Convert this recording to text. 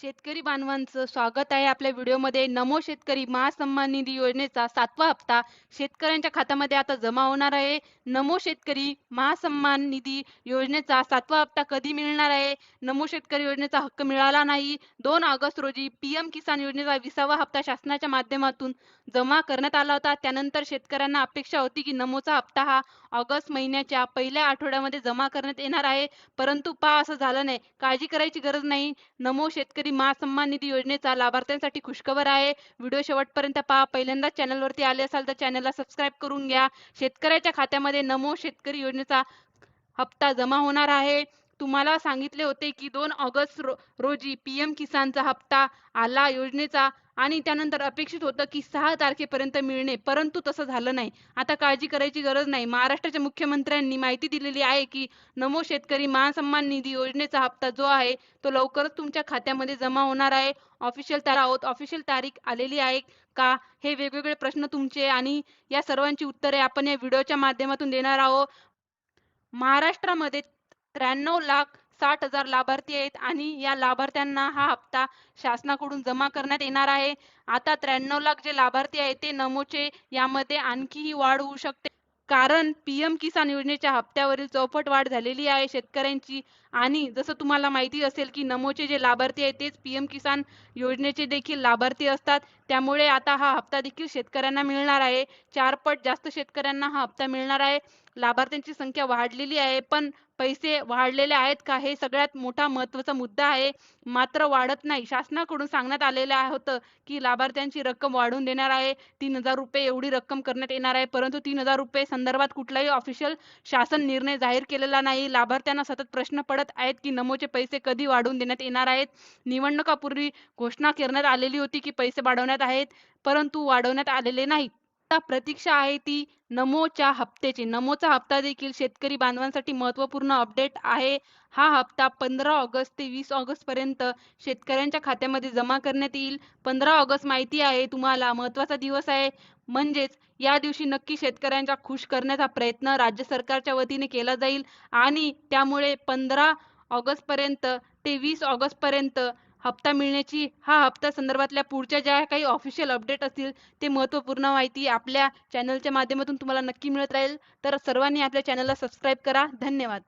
शेतकरी बांधवांचं स्वागत आहे आपल्या व्हिडिओमध्ये. नमो शेतकरी महासन्मान निधी योजनेचा सातवा हप्ता शेतकऱ्यांच्या खात्यामध्ये आता जमा होणार आहे. नमो शेतकरी महासन्मान निधी योजनेचा सातवा हप्ता कधी मिळणार आहे? नमो शेतकरी योजनेचा हक्क मिळाला नाही. दोन ऑगस्ट रोजी पीएम किसान योजनेचा विसावा हप्ता शासनाच्या माध्यमातून जमा करण्यात आला होता. त्यानंतर शेतकऱ्यांना अपेक्षा होती की नमोचा हप्ता हा ऑगस्ट महिन्याच्या पहिल्या आठवड्यामध्ये जमा करण्यात येणार आहे. परंतु पहा असं झालं नाही. काळजी करायची गरज नाही. नमो शेतकरी महासन्मान निधी योजनेचा लाभार्थ्यांसाठी खुशखबर आहे. व्हिडिओ शेवटपर्यंत पहा. पहिल्यांदाच चॅनलवरती आले असाल तर चॅनलला सबस्क्राईब करून घ्या. शेतकऱ्याच्या खात्यामध्ये नमो शेतकरी योजनेचा हप्ता जमा होणार आहे. तुम्हाला सांगितले होते की दोन ऑगस्ट रो रोजी पीएम किसानचा हप्ता आला योजनेचा आणि त्यानंतर अपेक्षित होतं की सहा तारखेपर्यंत मिळणे परंतु तसं झालं नाही. आता काळजी करायची गरज नाही. महाराष्ट्राच्या मुख्यमंत्र्यांनी माहिती दिलेली आहे की नमो शेतकरी महासन्मान निधी योजनेचा हप्ता जो आहे तो लवकरच तुमच्या खात्यामध्ये जमा होणार आहे. ऑफिशियल तारा आहोत. ऑफिशियल तारीख आलेली आहे का हे वेगवेगळे प्रश्न तुमचे आणि या सर्वांची उत्तरे आपण या व्हिडिओच्या माध्यमातून देणार आहोत. महाराष्ट्रामध्ये त्र्याण्णव लाख साठ हजार लाभार्थी आहेत आणि या लाभार्थ्यांना हा हप्ता शासनाकडून जमा करण्यात येणार आहे. आता त्र्याण्णव लाख जे लाभार्थी आहेत ते नमोचे यामध्ये आणखीही वाढ होऊ शकते. कारण पीएम किसान योजनेच्या हप्त्यावरील चौपट वाढ झालेली आहे शेतकऱ्यांची आणि जसं तुम्हाला माहिती असेल की नमोचे जे लाभार्थी आहेत तेच पीएम किसान योजनेचे देखील लाभार्थी असतात. त्यामुळे आता हा हप्ता देखील शेतकऱ्यांना मिळणार आहे. चार पट जास्त शेतकऱ्यांना हा हप्ता मिळणार आहे. लाभार्थ्यांची संख्या वाढलेली आहे. पण पैसे वाढलेले आहेत का? हे सगळ्यात मोठा महत्त्वाचा मुद्दा आहे. मात्र वाढत नाही. शासनाकडून सांगण्यात आलेलं होतं की लाभार्थ्यांची रक्कम वाढवून देणार आहे. तीन हजार रुपये एवढी रक्कम करण्यात येणार आहे. परंतु तीन हजार रुपये संदर्भात कुठलाही ऑफिशियल शासन निर्णय जाहीर केलेला नाही. लाभार्थ्यांना सतत प्रश्न पडत आहेत की नमोचे पैसे कधी वाढवून देण्यात येणार आहेत? निवडणुकापूर्वी घोषणा करण्यात आलेली होती की पैसे वाढवण्यात आहेत. परंतु वाढवण्यात आलेले नाहीत. आता प्रतीक्षा आहे ती नमोच्या हप्त्याची. नमोचा हप्ता देखील शेतकरी बांधवांसाठी महत्त्वपूर्ण अपडेट आहे. हा हप्ता पंधरा ऑगस्ट ते वीस ऑगस्ट पर्यंत शेतकऱ्यांच्या खात्यामध्ये जमा करण्यात येईल. पंधरा ऑगस्ट माहिती आहे तुम्हाला महत्त्वाचा दिवस आहे. म्हणजेच या दिवशी नक्की शेतकऱ्यांचा खुश करण्याचा प्रयत्न राज्य सरकारच्या वतीने केला जाईल. आणि त्यामुळे पंधरा ऑगस्ट पर्यंत ते वीस ऑगस्ट पर्यंत हप्ता मिळण्याची हा हप्ता संदर्भातल्या पुढच्या ज्या काही ऑफिशियल अपडेट असतील ते महत्त्वपूर्ण माहिती आपल्या चॅनलच्या माध्यमातून तुम्हाला नक्की मिळत राहील. तर सर्वांनी आपल्या चॅनलला सबस्क्राईब करा. धन्यवाद.